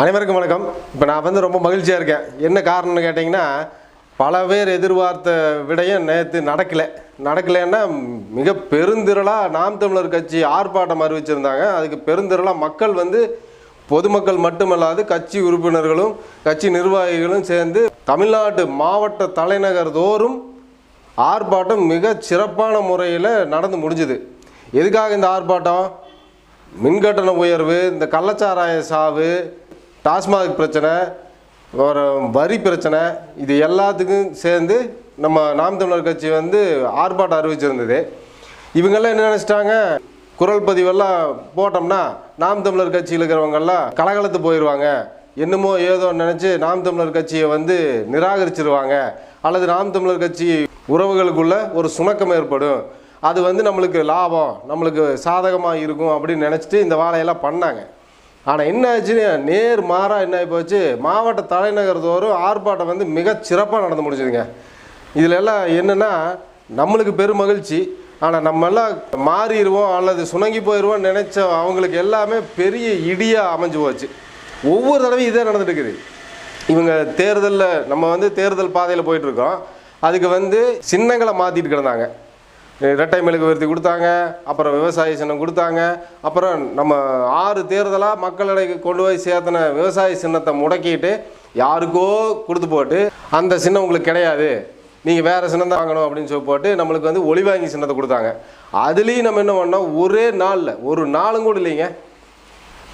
அனைவருக்கும் வணக்கம். இப்போ நான் வந்து ரொம்ப மகிழ்ச்சியாக இருக்கேன். என்ன காரணம்னு கேட்டிங்கன்னா பல பேர் எதிர்பார்த்த விடயம் நேற்று நடக்கலை. நடக்கலைன்னா மிக பெருந்திரளாக நாம் தமிழர் கட்சி ஆர்ப்பாட்டம் அறிவிச்சிருந்தாங்க. அதுக்கு பெருந்திரளாக மக்கள் வந்து பொதுமக்கள் மட்டுமல்லாது கட்சி உறுப்பினர்களும் கட்சி நிர்வாகிகளும் சேர்ந்து தமிழ்நாட்டு மாவட்ட தலைநகர் தோறும் ஆர்ப்பாட்டம் மிக சிறப்பான முறையில் நடந்து முடிஞ்சுது. எதுக்காக இந்த ஆர்ப்பாட்டம்? மின்கட்டண உயர்வு இந்த கள்ளச்சாராய சாவு டாஸ்மாக் பிரச்சனை ஒரு வரி பிரச்சனை இது எல்லாத்துக்கும் சேர்ந்து நம்ம நாம் தமிழர் கட்சி வந்து ஆர்ப்பாட்டம் அறிவிச்சிருந்தது. இவங்கெல்லாம் என்ன நினச்சிட்டாங்க? குரல் பதிவெல்லாம் போட்டோம்னா நாம் தமிழர் கட்சியில் இருக்கிறவங்கெல்லாம் கலகலத்து போயிடுவாங்க என்னமோ ஏதோ நினச்சி நாம் தமிழர் கட்சியை வந்து நிராகரிச்சிருவாங்க. அல்லது நாம் தமிழர் கட்சி உறவுகளுக்குள்ள ஒரு சுணக்கம் ஏற்படும். அது வந்து நம்மளுக்கு லாபம் நம்மளுக்கு சாதகமாக இருக்கும் அப்படின்னு நினச்சிட்டு இந்த வேலையெல்லாம் பண்ணாங்க. ஆனால் என்ன ஆச்சுன்னு நேர் மாறாக என்ன ஆகி போச்சு? மாவட்ட தலைநகர் தோறும் ஆர்ப்பாட்டம் வந்து மிக சிறப்பாக நடந்து முடிஞ்சுதுங்க. இதில் எல்லாம் என்னென்னா நம்மளுக்கு பெரும் மகிழ்ச்சி. ஆனால் நம்ம எல்லாம் மாறிடுவோம் அல்லது சுணங்கி போயிடுவோம் நினச்ச அவங்களுக்கு எல்லாமே பெரிய இடியாக அமைஞ்சு போச்சு. ஒவ்வொரு தடவையும் இதே நடந்துட்டு இருக்குது. இவங்க தேர்தலில் நம்ம வந்து தேர்தல் பாதையில் போயிட்டுருக்கோம் அதுக்கு வந்து சின்னங்களை மாற்றிட்டு கிடந்தாங்க. இரட்டை மெழுகு உயர்த்தி கொடுத்தாங்க அப்புறம் விவசாய சின்னம் கொடுத்தாங்க அப்புறம் நம்ம ஆறு தேர்தலாக மக்களிடையே கொண்டு போய் சேர்த்தின விவசாய சின்னத்தை முடக்கிட்டு யாருக்கோ கொடுத்து போட்டு அந்த சின்னம் உங்களுக்கு கிடையாது. நீங்கள் வேறு சின்னம் தான் வாங்கணும் அப்படின்னு சொல்லி போட்டு நம்மளுக்கு வந்து ஒளிவாங்கி சின்னத்தை கொடுத்தாங்க. அதுலேயும் நம்ம என்ன பண்ணோம்? ஒரே நாளில் ஒரு நாளும் கூட இல்லைங்க.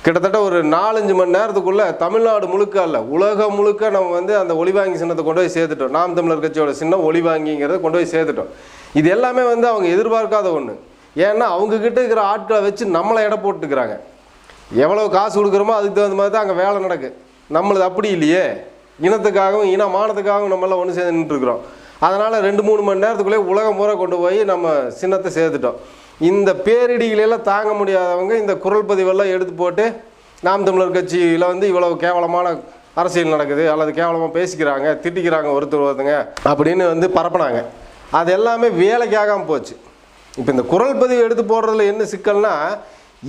கிட்டத்தட்ட ஒரு நாலஞ்சு மணி நேரத்துக்குள்ளே தமிழ்நாடு முழுக்க அல்ல உலகம் முழுக்க நம்ம வந்து அந்த ஒளிவாங்கி சின்னத்தை கொண்டு போய் சேர்த்துட்டோம். நாம் தமிழர் கட்சியோட சின்னம் ஒளிவாங்கிங்கிறத கொண்டு போய் சேர்த்துட்டோம். இது எல்லாமே வந்து அவங்க எதிர்பார்க்காத ஒன்று ஏன்னா அவங்கக்கிட்ட இருக்கிற ஆட்களை வச்சு நம்மளை எடை போட்டுக்கிறாங்க. எவ்வளோ காசு கொடுக்குறோமோ அதுக்கு தகுந்த மாதிரி தான் அங்கே வேலை நடக்கு. நம்மளது அப்படி இல்லையே. இனத்துக்காகவும் இன மானத்துக்காகவும் நம்மளாம் ஒன்று சேர்ந்து நின்றுருக்குறோம் அதனால் ரெண்டு மூணு மணி நேரத்துக்குள்ளேயே உலகம் பூரா கொண்டு போய் நம்ம சின்னத்தை சேர்த்துட்டோம். இந்த பேரிடிகளெல்லாம் தாங்க முடியாதவங்க இந்த குரல் பதிவெல்லாம் எடுத்து போட்டு நாம் தமிழர் கட்சியில் வந்து இவ்வளவு கேவலமான அரசியல் நடக்குது அல்லது கேவலமாக பேசிக்கிறாங்க திட்டிக்கிறாங்க ஒருத்தர் ஒருத்தங்க அப்படின்னு வந்து பரப்புனாங்க. அது எல்லாமே வேலைக்காகாமல் போச்சு. இப்போ இந்த குரல் பதிவு எடுத்து போடுறதுல என்ன சிக்கல்னா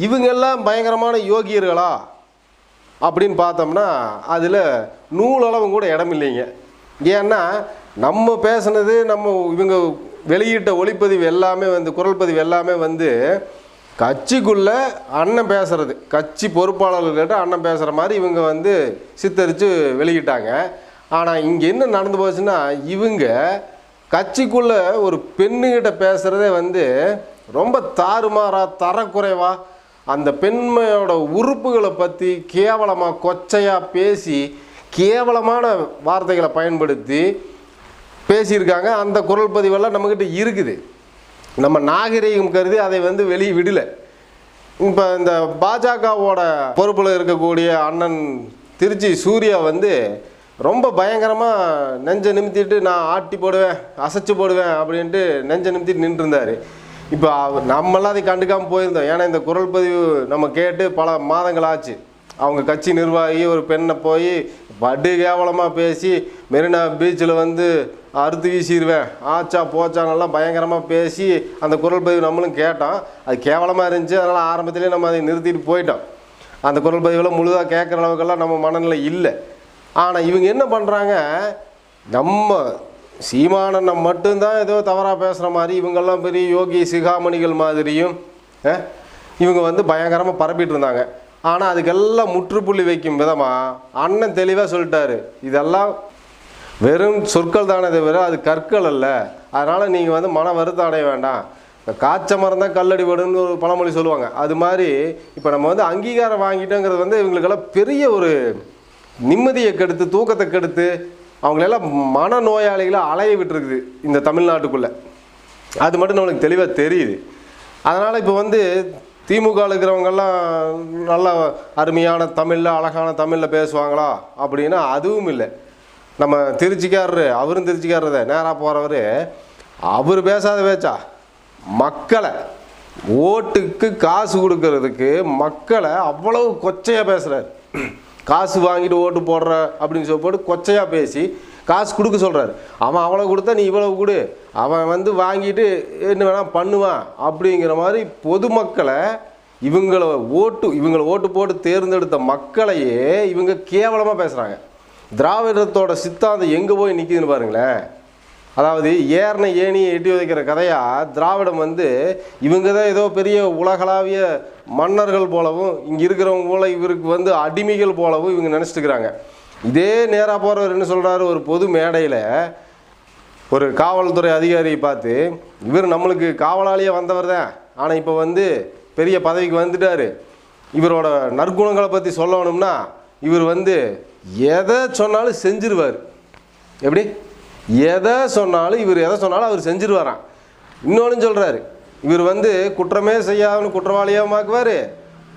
இவங்கெல்லாம் பயங்கரமான யோகியர்களா? அப்படின்னு பார்த்தோம்னா அதில் நூலளவு கூட இடம் இல்லைங்க. ஏன்னா நம்ம பேசுனது நம்ம இவங்க வெளியிட்ட ஒளிப்பதிவு எல்லாமே வந்து குரல் பதிவு எல்லாமே வந்து கட்சிக்குள்ளே அண்ணன் பேசுறது கட்சி பொறுப்பாளர்கள்ட்ட அண்ணன் பேசுகிற மாதிரி இவங்க வந்து சித்தரித்து வெளியிட்டாங்க. ஆனால் இங்கே என்ன நடந்து போச்சுன்னா இவங்க கட்சிக்குள்ளே ஒரு பெண்ணுகிட்ட பேசுகிறதே வந்து ரொம்ப தாறுமாறா தரக்குறைவா அந்த பெண்மையோட உறுப்புகளை பற்றி கேவலமாக கொச்சையாக பேசி கேவலமான வார்த்தைகளை பயன்படுத்தி பேசியிருக்காங்க. அந்த குரல் பதிவெல்லாம் நம்மக்கிட்ட இருக்குது. நம்ம நாகரிகம் கருதி அதை வந்து வெளியே விடலை. இப்போ இந்த பாஜகவோட பொறுப்பில் இருக்கக்கூடிய அண்ணன் திருச்சி சூர்யா வந்து ரொம்ப பயங்கரமாக நெஞ்சை நிமித்திட்டு நான் ஆட்டி போடுவேன் அசைச்சு போடுவேன் அப்படின்ட்டு நெஞ்சை நிமித்திட்டு நின்றுருந்தார். இப்போ அவர் நம்மளாம் அதை கண்டுக்காமல் போயிருந்தோம். ஏன்னா இந்த குரல் பதிவு நம்ம கேட்டு பல மாதங்கள் ஆச்சு. அவங்க கட்சி நிர்வாகி ஒரு பெண்ணை போய் படு கேவலமாக பேசி மெரினா பீச்சில் வந்து அறுத்து வீசிடுவேன் ஆச்சா போச்சானெல்லாம் பயங்கரமாக பேசி அந்த குரல் பதிவு நம்மளும் கேட்டோம். அது கேவலமாக இருந்துச்சு. அதனால் ஆரம்பத்துலேயே நம்ம அதை நிறுத்திட்டு போயிட்டோம். அந்த குரல் பதிவில் முழுதாக கேட்குற அளவுக்கெல்லாம் நம்ம மனநிலை இல்லை. ஆனால் இவங்க என்ன பண்ணுறாங்க நம்ம சீமானனை மட்டும்தான் ஏதோ தவறாக பேசுகிற மாதிரி இவங்கெல்லாம் பெரிய யோகி சிகாமணிகள் மாதிரியும் இவங்க வந்து பயங்கரமாக பரப்பிட்டு இருந்தாங்க. ஆனால் அதுக்கெல்லாம் முற்றுப்புள்ளி வைக்கும் விதமாக அண்ணன் தெளிவாக சொல்லிட்டாரு. இதெல்லாம் வெறும் சொற்கள் தானே தவிர அது கற்கள் அல்ல. அதனால் நீங்கள் வந்து மன வருத்தம் அடைய வேண்டாம். இந்த காய்ச்ச மரம் தான் கல்லடி படுன்னு ஒரு பழமொழி சொல்லுவாங்க. அது மாதிரி இப்போ நம்ம வந்து அங்கீகாரம் வாங்கிட்டோங்கிறது வந்து இவங்களுக்கெல்லாம் பெரிய ஒரு நிம்மதியை கெடுத்து தூக்கத்தை கெடுத்து அவங்களெல்லாம் மன நோயாளிகளை அலைய விட்டுருக்குது இந்த தமிழ்நாட்டுக்குள்ளே. அது மட்டும் நம்மளுக்கு தெளிவாக தெரியுது. அதனால் இப்போ வந்து திமுக இருக்கிறவங்கெல்லாம் நல்ல அருமையான தமிழில் அழகான தமிழில் பேசுவாங்களா? அப்படின்னா அதுவும் இல்லை. நம்ம திருச்சிக்காரரு அவரும் திருச்சிக்காரரு நேராக போகிறவர் அவர் பேசாத பேச்சா? மக்களை ஓட்டுக்கு காசு கொடுக்கறதுக்கு மக்களை அவ்வளவு கொச்சையாக பேசுகிறார் காசு வாங்கிட்டு ஓட்டு போடுற அப்படின்னு சொல்லி போட்டு கொச்சையாக பேசி காசு கொடுக்க சொல்கிறாரு அவன் அவ்வளோ கொடுத்தா நீ இவ்வளவு கொடு. அவன் வந்து வாங்கிட்டு என்ன வேணால் பண்ணுவான் அப்படிங்கிற மாதிரி பொதுமக்களை இவங்கள ஓட்டு இவங்களை ஓட்டு போட்டு தேர்ந்தெடுத்த மக்களையே இவங்க கேவலமாக பேசுகிறாங்க திராவிடத்தோட சித்தாந்தம் எங்கே போய் நிற்கிதுன்னு பாருங்களேன். அதாவது ஏறின ஏணியை எட்டி வைக்கிற கதையாக திராவிடம் வந்து இவங்க தான் ஏதோ பெரிய உலகளாவிய மன்னர்கள் போலவும் இங்கே இருக்கிறவங்க போல இவருக்கு வந்து அடிமைகள் போலவும் இவங்க நினச்சிட்டுக்கிறாங்க இதே நேராக போகிறவர் என்ன சொல்கிறாரு ஒரு பொது மேடையில் ஒரு காவல்துறை அதிகாரியை பார்த்து இவர் நம்மளுக்கு காவலாளியே வந்தவர் தான். ஆனால் இப்போ வந்து பெரிய பதவிக்கு வந்துட்டார். இவரோட நற்குணங்களை பற்றி சொல்லணும்னா இவர் வந்து எதை சொன்னாலும் செஞ்சிருவார். எப்படி? எதை சொன்னாலும் இவர் எதை சொன்னாலும் அவர் செஞ்சிருவாராம். இன்னொன்று சொல்கிறாரு இவர் வந்து குற்றமே செய்யாமல் குற்றவாளியாக மாக்குவார்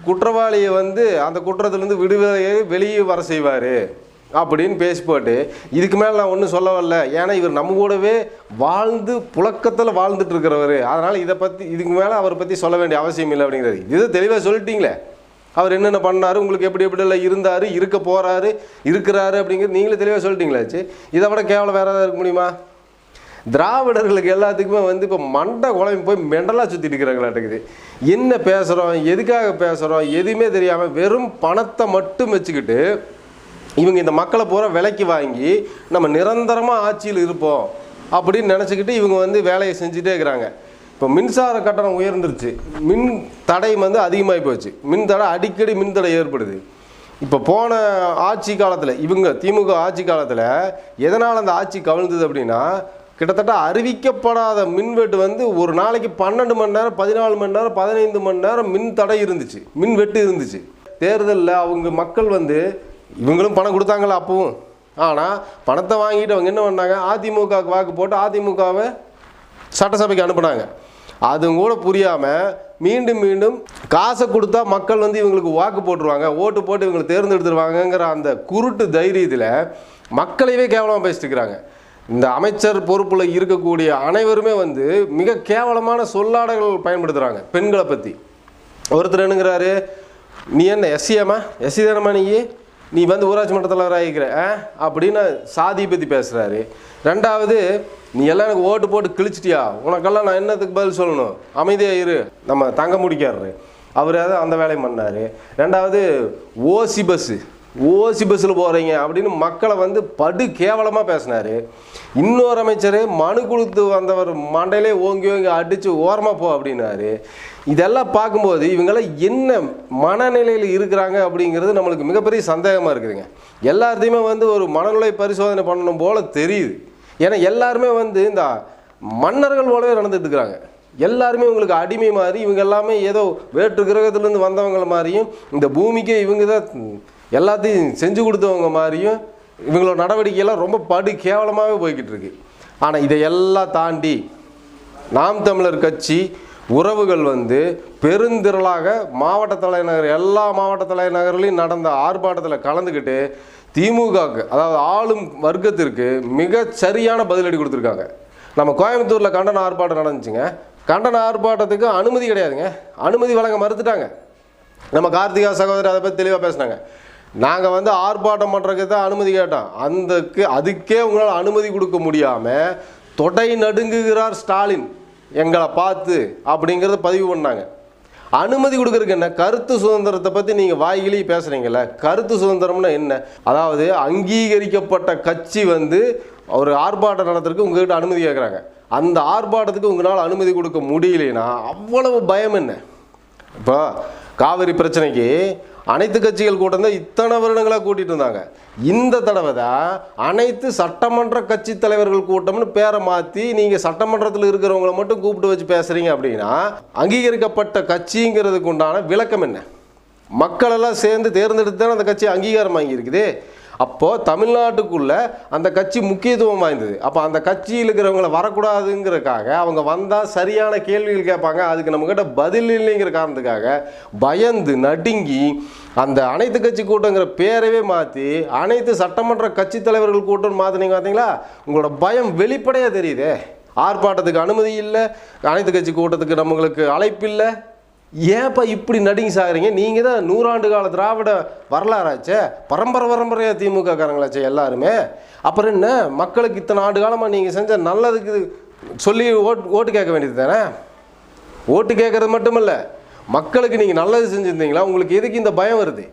குற்றவாளியை வந்து அந்த குற்றத்துலேருந்து விடுதலையை வெளியே வர செய்வார் அப்படின்னு பேசி போட்டு இதுக்கு மேலே நான் ஒன்றும் சொல்ல வரல. ஏன்னா இவர் நம்ம கூடவே வாழ்ந்து புழக்கத்தில் வாழ்ந்துட்டு இருக்கிறவர். அதனால் இதை பற்றி இதுக்கு மேலே அவரை பற்றி சொல்ல வேண்டிய அவசியம் இல்லை அப்படிங்கிறது. இது தெளிவாக சொல்லிட்டீங்களே? அவர் என்னென்ன பண்ணார்? உங்களுக்கு எப்படி எப்படிலாம் இருந்தார்? இருக்க போகிறாரு இருக்கிறாரு அப்படிங்கிறது நீங்களே தெளிவாக சொல்லிட்டீங்களாச்சு. இதை விட கேவலம் வேறு ஏதாவது இருக்க முடியுமா? திராவிடர்களுக்கு எல்லாத்துக்குமே வந்து இப்போ மண்டை குழம்பு போய் மெண்டலாக சுற்றிட்டு இருக்கிறாங்களாட்டுக்குது. என்ன பேசுகிறோம் எதுக்காக பேசுகிறோம் எதுவுமே தெரியாமல் வெறும் பணத்தை மட்டும் வச்சுக்கிட்டு இவங்க இந்த மக்களை பூரா விலைக்கு வாங்கி நம்ம நிரந்தரமாக ஆட்சியில் இருப்போம் அப்படின்னு நினச்சிக்கிட்டு இவங்க வந்து வேலையை செஞ்சுட்டே இருக்கிறாங்க. இப்போ மின்சார கட்டணம் உயர்ந்துருச்சு. மின் தடை வந்து அதிகமாகி போச்சு. மின் தடை அடிக்கடி மின் தடை ஏற்படுது. இப்போ போன ஆட்சி காலத்தில் இவங்க திமுக ஆட்சி காலத்தில் எதனால் அந்த ஆட்சி கவிழ்ந்தது அப்படின்னா கிட்டத்தட்ட அறிவிக்கப்படாத மின்வெட்டு வந்து ஒரு நாளைக்கு பன்னெண்டு மணி நேரம் பதினாலு மணி நேரம் பதினைந்து மணி நேரம் மின் தடை இருந்துச்சு. மின் வெட்டு இருந்துச்சு. தேர்தலில் அவங்க மக்கள் வந்து இவங்களும் பணம் கொடுத்தாங்களா அப்பவும்? ஆனால் பணத்தை வாங்கிட்டு அவங்க என்ன பண்ணாங்க? அதிமுகவுக்கு வாக்கு போட்டு அதிமுகவை சட்டசபைக்கு அனுப்புனாங்க. அதுவும் கூட புரியாமல் மீண்டும் மீண்டும் காசை கொடுத்தா மக்கள் வந்து இவங்களுக்கு வாக்கு போட்டுருவாங்க. ஓட்டு போட்டு இவங்களை தேர்ந்தெடுத்துருவாங்கங்கிற அந்த குருட்டு தைரியத்தில் மக்களையவே கேவலமாக பேசிட்டு இருக்கிறாங்க. இந்த அமைச்சர் பொறுப்பில் இருக்கக்கூடிய அனைவருமே வந்து மிக கேவலமான சொல்லாடல்கள் பயன்படுத்துகிறாங்க பெண்களை பற்றி ஒருத்தர் என்னங்கிறாரு நீ என்ன எஸ்சியாம்மா? எஸ்சி தானம்மா நீ? நீ வந்து ஊராட்சி மன்ற தலைவராக இருக்கிற அப்படின்னு சாதியை பற்றி பேசுகிறாரு ரெண்டாவது நீ எல்லாம் எனக்கு ஓட்டு போட்டு கிழிச்சிட்டியா? உனக்கெல்லாம் நான் என்னத்துக்கு பதில் சொல்லணும்? அமைதியாக இரு. நம்ம தங்க முடிக்காரு அவர் அந்த வேலையை பண்ணார். ரெண்டாவது ஓசி பஸ்ஸு. ஓசி பஸ்ஸில் போகிறீங்க அப்படின்னு மக்களை வந்து படு கேவலமாக பேசினார். இன்னொரு அமைச்சர் மனு கொடுத்து வந்தவர் மண்டையிலே ஓங்கி ஓங்கி அடித்து ஓரமாக போ அப்படின்னாரு. இதெல்லாம் பார்க்கும்போது இவங்கெல்லாம் என்ன மனநிலையில் இருக்கிறாங்க அப்படிங்கிறது நம்மளுக்கு மிகப்பெரிய சந்தேகமாக இருக்குதுங்க. எல்லாத்தையுமே வந்து ஒரு மனநிலை பரிசோதனை பண்ணணும் போல தெரியுது. ஏன்னா எல்லாருமே வந்து இந்த மன்னர்கள் போலவே நடந்துட்டு இருக்கிறாங்க. எல்லாருமே இவங்களுக்கு அடிமை மாதிரி இவங்க எல்லாமே ஏதோ வேற்று கிரகத்திலேருந்து வந்தவங்களை மாதிரியும் இந்த பூமிக்கே இவங்க தான் எல்லாத்தையும் செஞ்சு கொடுத்தவங்க மாதிரியும் இவங்களோட நடவடிக்கையெல்லாம் ரொம்ப படு கேவலமாகவே போய்கிட்டு இருக்கு ஆனால் இதையெல்லாம் தாண்டி நாம் தமிழர் கட்சி உறவுகள் வந்து பெருந்திரளாக மாவட்ட தலைநகர் எல்லா மாவட்ட தலைநகர்லையும் நடந்த ஆர்ப்பாட்டத்தில் கலந்துக்கிட்டு திமுகவுக்கு அதாவது ஆளும் வர்க்கத்திற்கு மிக சரியான பதிலடி கொடுத்துருக்காங்க. நம்ம கோயம்புத்தூரில் கண்டன ஆர்ப்பாட்டம் நடந்துச்சுங்க. கண்டன ஆர்ப்பாட்டத்துக்கு அனுமதி கிடையாதுங்க. அனுமதி வழங்க மறுத்துட்டாங்க. நம்ம கார்த்திகா சகோதரி அதை பற்றி தெளிவாக பேசினாங்க. நாங்கள் வந்து ஆர்ப்பாட்டம் பண்ணுறதுக்கு தான் அனுமதி கேட்டோம். அந்தக்கு அதுக்கே உங்களால் அனுமதி கொடுக்க முடியாமல் தொடை நடுங்குகிறார் ஸ்டாலின். எங்களை பார்த்து அப்படிங்கிறத பதிவு பண்ணாங்க. அனுமதி கொடுக்குறதுக்கு என்ன? கருத்து சுதந்திரத்தை பற்றி நீங்கள் வாய்கிலேயே பேசுகிறீங்கள கருத்து சுதந்திரம்னா என்ன? அதாவது அங்கீகரிக்கப்பட்ட கட்சி வந்து ஒரு ஆர்ப்பாட்டம் நடத்துறதுக்கு உங்ககிட்ட அனுமதி கேட்குறாங்க அந்த ஆர்ப்பாட்டத்துக்கு உங்களால் அனுமதி கொடுக்க முடியலைன்னா அவ்வளவு பயம் என்ன? இப்போ காவிரி பிரச்சனைக்கு அனைத்து கட்சிகள் கூட்டம் தான் இத்தனை வருடங்களாக கூட்டிகிட்டு இருந்தாங்க. இந்த தடவை தான் அனைத்து சட்டமன்ற கட்சி தலைவர்கள் கூட்டம்னு பேரை மாற்றி நீங்கள் சட்டமன்றத்தில் இருக்கிறவங்கள மட்டும் கூப்பிட்டு வச்சு பேசுகிறீங்க அப்படின்னா அங்கீகரிக்கப்பட்ட கட்சிங்கிறதுக்கு உண்டான விளக்கம் என்ன? மக்களெல்லாம் சேர்ந்து தேர்ந்தெடுத்து தானே அந்த கட்சி அங்கீகாரம் வாங்கியிருக்குது. அப்போது தமிழ்நாட்டுக்குள்ள அந்த கட்சி முக்கியத்துவம் வாய்ந்தது. அப்போ அந்த கட்சியில் இருக்கிறவங்கள வரக்கூடாதுங்கிறதுக்காக அவங்க வந்தால் சரியான கேள்விகள் கேட்பாங்க. அதுக்கு நம்மக்கிட்ட பதில் இல்லைங்கிற காரணத்துக்காக பயந்து நடுங்கி அந்த அனைத்து கட்சி கூட்டங்கிற பேரவே மாற்றி அனைத்து சட்டமன்ற கட்சி தலைவர்கள் கூட்டம் மாற்றினீங்க பார்த்தீங்களா உங்களோட பயம் வெளிப்படையாக தெரியுதே. ஆர்ப்பாட்டத்துக்கு அனுமதி இல்லை. அனைத்து கட்சி கூட்டத்துக்கு நம்மளுக்கு அழைப்பு இல்லை. ஏன்ப்பா இப்படி நடுங்கி சாகிறீங்க நீங்கள் தான் நூறாண்டு கால திராவிட வரலாறாச்சே பரம்பரை பரம்பரையாக திமுக காரங்களாச்சே எல்லாருமே. அப்புறம் என்ன மக்களுக்கு இத்தனை ஆண்டு காலமாக நீங்கள் செஞ்ச நல்லதுக்கு சொல்லி ஓட்டு ஓட்டு கேட்க வேண்டியது தானே? ஓட்டு கேட்குறது மட்டும் இல்லை மக்களுக்கு நீங்கள் நல்லது செஞ்சுருந்தீங்களா? உங்களுக்கு எதுக்கு இந்த பயம் வருது?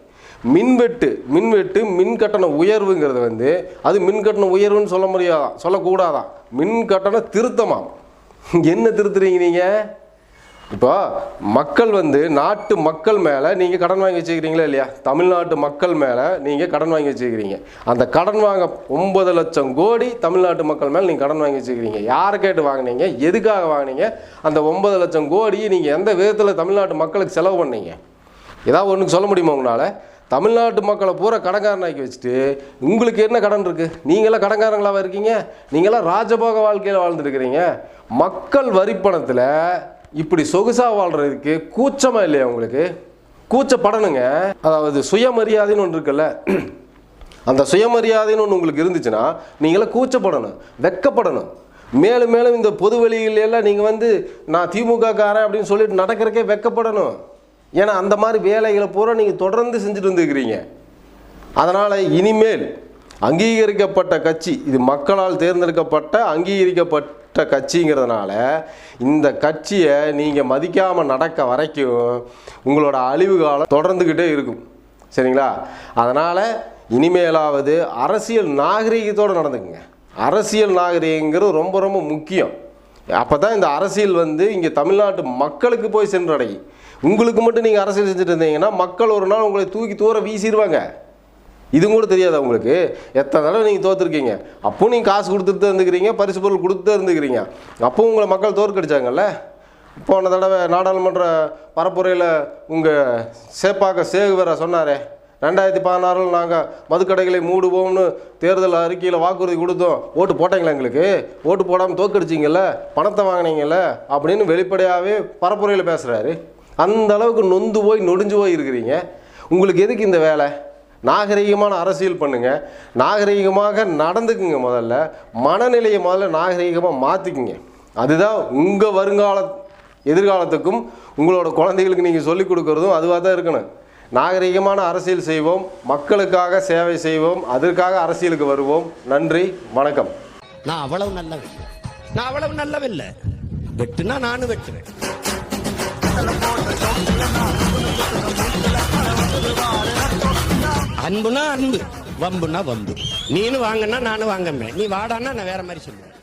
மின்வெட்டு மின்வெட்டு மின் கட்டண உயர்வுங்கிறது வந்து அது மின் கட்டண உயர்வுன்னு சொல்ல முடியாதான் சொல்லக்கூடாதான் மின் கட்டண திருத்தமாம். என்ன திருத்துறீங்க நீங்கள் இப்போ மக்கள் வந்து நாட்டு மக்கள் மேலே நீங்கள் கடன் வாங்கி வச்சுக்கிறீங்களா இல்லையா? தமிழ்நாட்டு மக்கள் மேலே நீங்கள் கடன் வாங்கி வச்சுக்கிறீங்க. அந்த கடன் வாங்க ஒன்பது லட்சம் கோடி தமிழ்நாட்டு மக்கள் மேலே நீங்கள் கடன் வாங்கி வச்சுக்கிறீங்க. யாரை கேட்டு வாங்குனீங்க? எதுக்காக வாங்குனீங்க? அந்த ஒன்பது லட்சம் கோடி நீங்கள் எந்த விதத்தில் தமிழ்நாட்டு மக்களுக்கு செலவு பண்ணீங்க? ஏதாவது ஒன்றுக்கு சொல்ல முடியுமா உங்களால்? தமிழ்நாட்டு மக்களை பூரா கடன்காரனாக்கி வச்சுட்டு உங்களுக்கு என்ன கடன் இருக்குது நீங்களாம் கடன்காரங்களாக இருக்கீங்க? நீங்களாம் ராஜபோக வாழ்க்கையில் வாழ்ந்துருக்கிறீங்க மக்கள் வரிப்பணத்தில் இப்படி சொகுசாக வாழ்கிறதுக்கு கூச்சமாக இல்லையா உங்களுக்கு? கூச்சப்படணுங்க. அதாவது சுயமரியாதைன்னு ஒன்று இருக்குல்ல. அந்த சுயமரியாதைன்னு ஒன்று உங்களுக்கு இருந்துச்சுன்னா நீங்களாம் கூச்சப்படணும் வெக்கப்படணும். மேலும் மேலும் இந்த பொது வெளியில எல்லாம் நீங்கள் வந்து நான் திமுக காரன் அப்படின்னு சொல்லிட்டு நடக்கிறக்கே வெக்கப்படணும். ஏன்னா அந்த மாதிரி வேலைகளை பூரா நீங்கள் தொடர்ந்து செஞ்சுட்டு வந்துருக்கிறீங்க. அதனால் இனிமேல் அங்கீகரிக்கப்பட்ட கட்சி இது மக்களால் தேர்ந்தெடுக்கப்பட்ட அங்கீகரிக்கப்பட்ட கட்சிங்கிறதுனால இந்த கட்சியை நீங்கள் மதிக்காமல் நடக்க வரைக்கும் உங்களோட அழிவு காலம் தொடர்ந்துக்கிட்டே இருக்கும். சரிங்களா? அதனால் இனிமேலாவது அரசியல் நாகரீகத்தோடு நடந்துக்குங்க. அரசியல் நாகரீகங்கிறது ரொம்ப ரொம்ப முக்கியம். அப்போ தான் இந்த அரசியல் வந்து இங்கே தமிழ்நாட்டு மக்களுக்கு போய் சென்றடையும். உங்களுக்கு மட்டும் நீங்கள் அரசியல் செஞ்சுட்டு இருந்தீங்கன்னா மக்கள் ஒரு நாள் உங்களை தூக்கி தூர வீசிடுவாங்க இது கூட தெரியாது உங்களுக்கு? எத்தனை தடவை நீங்கள் தோற்றுருக்கீங்க அப்போ நீங்கள் காசு கொடுத்துட்டு தான் இருந்துக்கிறீங்க பரிசு பொருள் கொடுத்து தான் இருந்துக்கிறீங்க. அப்போ உங்களை மக்கள் தோற்கடிச்சாங்கல்ல? போன தடவை நாடாளுமன்ற பரப்புரையில் உங்கள் சேப்பாக்க சேகுவரை சொன்னாரே. ரெண்டாயிரத்தி பதினாறில் நாங்கள் மதுக்கடைகளை மூடுவோம்னு தேர்தல் அறிக்கையில் வாக்குறுதி கொடுத்தோம். ஓட்டு போட்டாங்களா எங்களுக்கு? ஓட்டு போடாமல் தோக்கடிச்சிங்கல்ல பணத்தை வாங்கினீங்கல்ல? அப்படின்னு வெளிப்படையாகவே பரப்புரையில் பேசுகிறாரு அந்த அளவுக்கு நொந்து போய் நொடிஞ்சு போய் இருக்கிறீங்க. உங்களுக்கு எதுக்கு இந்த வேலை? நாகரிகமான அரசியல் பண்ணுங்கள் நாகரிகமாக நடந்துக்குங்க முதல்ல. மனநிலையை முதல்ல நாகரிகமாக மாற்றிக்குங்க அதுதான் உங்கள் வருங்கால எதிர்காலத்துக்கும் உங்களோட குழந்தைகளுக்கு நீங்கள் சொல்லிக் கொடுக்கறதும் அதுவாக தான் இருக்கணும். நாகரிகமான அரசியல் செய்வோம். மக்களுக்காக சேவை செய்வோம். அதற்காக அரசியலுக்கு வருவோம். நன்றி. வணக்கம். நான் அவ்வளவு நல்லவன். நான் அவ்வளவு நல்லவில்லை வெட்டுனா நானும் வெட்டுவேன். அன்புனா அன்பு வம்புனா வம்பு. நீனு வாங்கன்னா நானும் வாங்கமே நீ வாடான்னா நான் வேற மாதிரி சொல்லுவேன்.